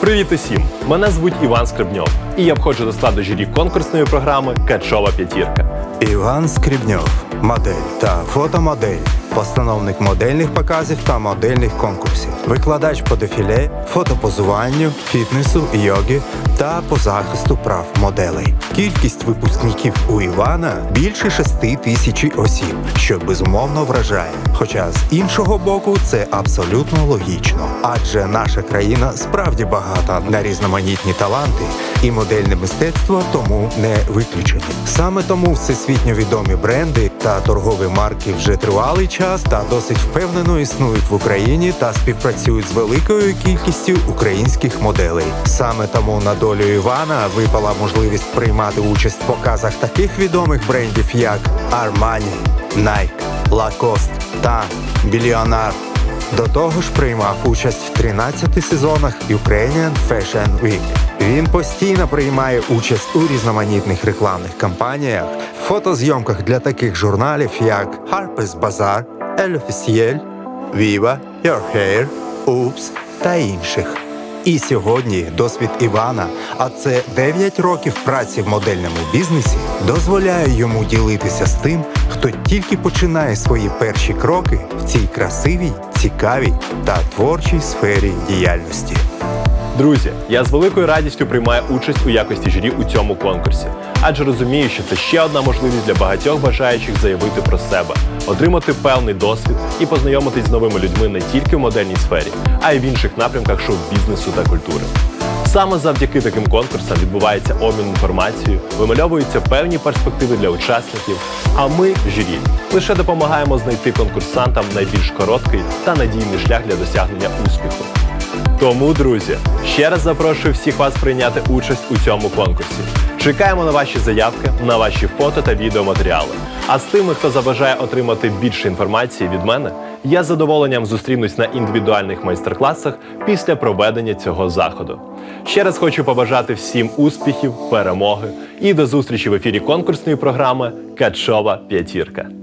Привіт усім! Мене звуть Іван Скребньов, і я входжу до складу журі конкурсної програми Качова п'ятірка. Іван Скрібньов, модель та фотомодель, постановник модельних показів та модельних конкурсів, викладач по дефіле, фотопозуванню, фітнесу, йоги та по захисту прав моделей. Кількість випускників у Івана більше шести тисяч осіб, що безумовно вражає. Хоча з іншого боку це абсолютно логічно, адже наша країна справді багата на різноманітні таланти, і модельне мистецтво тому не виключення. Саме тому всесвітньо відомі бренди та торгові марки вже тривалий час та досить впевнено існують в Україні та співпрацюють з великою кількістю українських моделей. Саме тому на долю Івана випала можливість приймати участь в показах таких відомих брендів, як Armani, Nike, Lacoste та Billionaire. До того ж приймав участь в 13 сезонах Ukrainian Fashion Week. Він постійно приймає участь у різноманітних рекламних кампаніях, фотозйомках для таких журналів, як Harper's Bazaar, Elle Officiel, Viva, Your Hair, Oops та інших. І сьогодні досвід Івана, а це 9 років праці в модельному бізнесі, дозволяє йому ділитися з тим, хто тільки починає свої перші кроки в цій красивій, цікавій та творчій сфері діяльності. Друзі, я з великою радістю приймаю участь у якості журі у цьому конкурсі, адже розумію, що це ще одна можливість для багатьох бажаючих заявити про себе, отримати певний досвід і познайомитись з новими людьми не тільки в модельній сфері, а й в інших напрямках шоу-бізнесу та культури. Саме завдяки таким конкурсам відбувається обмін інформацією, вимальовуються певні перспективи для учасників. А ми, журі, лише допомагаємо знайти конкурсантам найбільш короткий та надійний шлях для досягнення успіху. Тому, друзі, ще раз запрошую всіх вас прийняти участь у цьому конкурсі. Чекаємо на ваші заявки, на ваші фото та відеоматеріали. А з тими, хто забажає отримати більше інформації від мене, я з задоволенням зустрінусь на індивідуальних майстер-класах після проведення цього заходу. Ще раз хочу побажати всім успіхів, перемоги і до зустрічі в ефірі конкурсної програми Качова п'ятірка.